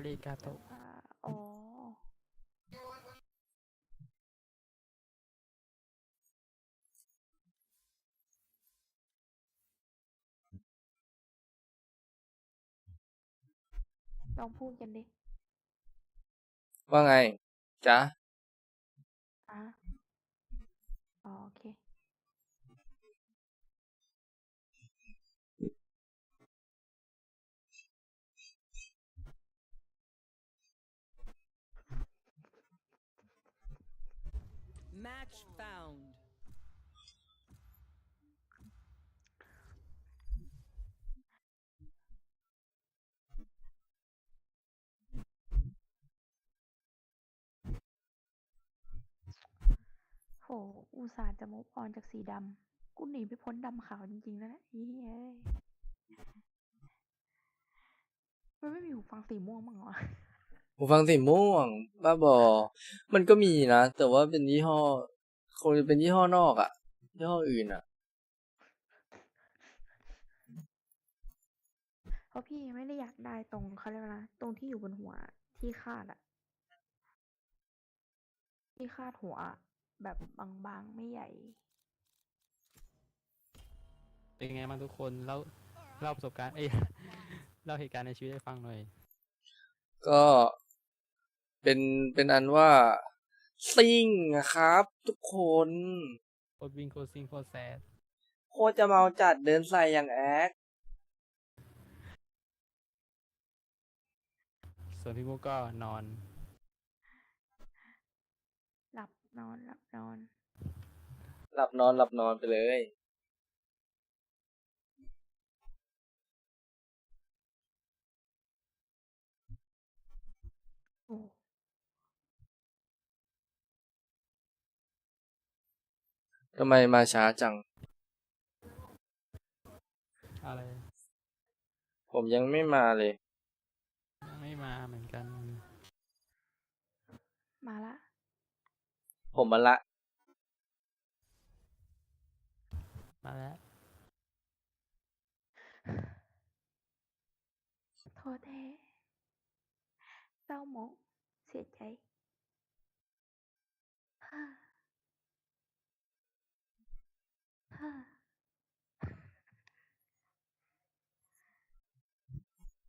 อาริกาโตอ่าอ๋อ ลองพูดกันดิ ว่าไงจ๊ะ อะอ๋อโอเค Match found. โห อุตส่าห์จะมุกออนจากสีดำ กูหนีไม่พ้นดำขาวจริงๆแล้วนะอีเอ้ยมันไม่มีหูฟังสีม่วงมั้งเหรอ หูฟังสีม่วงบ้าบอ มันก็มีนะ แต่ว่าเป็นยี่ห้อ คงจะเป็นยี่ห้อนอกอะยี่ห้ออื่นอะเพราะพี่ไม่ได้อยากได้ตรงเขาเรียกว่าอะไรนะตรงที่อยู่บนหัวที่คาดอะที่คาดหัวอะแบบบางๆ ไม่ใหญ่ เป็นไงบ้างทุกคนเล่าเล่าประสบการณ์เอ้ยเล่าเหตุการณ์ในชีวิตให้ฟังหน่อยก็ เป็นเป็นอันว่าซิ่งอะครับ ทุกคนโคตรวิ่งโคตรซิงโคตรแซดโคตรจะเมาจัดเดินใส่อย่างแอคส่วนพี่มุกก็นอน หลับนอนหลับนอน หลับนอนหลับนอนไปเลย ทำไมมาช้าจัง อะไร ผมยังไม่มาเลย ยังไม่มาเหมือนกัน มาละ ผมมาละ มาแล้ว โทษแท้เศร้าหมองเสียใจ